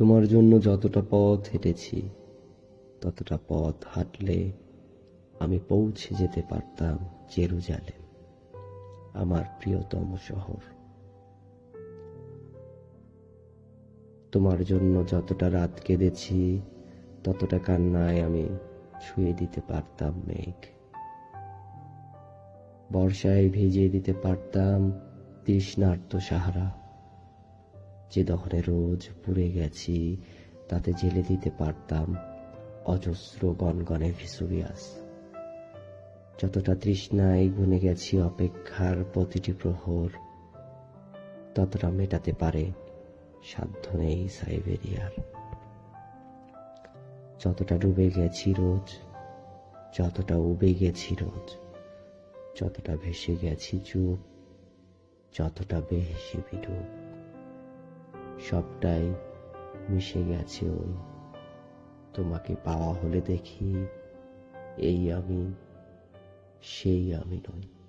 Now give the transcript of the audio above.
তোমার জন্য যতটা পথ হেঁটেছি, ততটা পথ হাঁটলে আমি পৌঁছে যেতে পারতাম জেরুজালেম, আমার প্রিয়তম শহর। তোমার জন্য যতটা রাত কেঁদেছি, ততটা কান্নায় আমি ছুঁয়ে দিতে পারতাম মেঘ। বর্ষায় ভিজিয়ে দিতে পারতাম তৃষ্ণার্ত সাহারা। যে দহনে রোজ পুড়ে গেছি, তাতে জেলে দিতে পারতাম অজস্র গনগনে ভিসুভিয়াস। যতটা তৃষ্ণায় গুনে গেছি অপেক্ষার প্রতিটি প্রহর, ততটা মেটাতে পারে সাধ্য নেই সাইবেরিয়ার। যতটা ডুবে গেছি রোজ, যতটা উবে গেছি রোজ, যতটা ভেসে গেছি চুপ, যতটা বেশি বিডুব। সবটাই মিশে গেছে ওই। তোমাকে পাওয়া হলে দেখি এই আমি সেই আমি নই।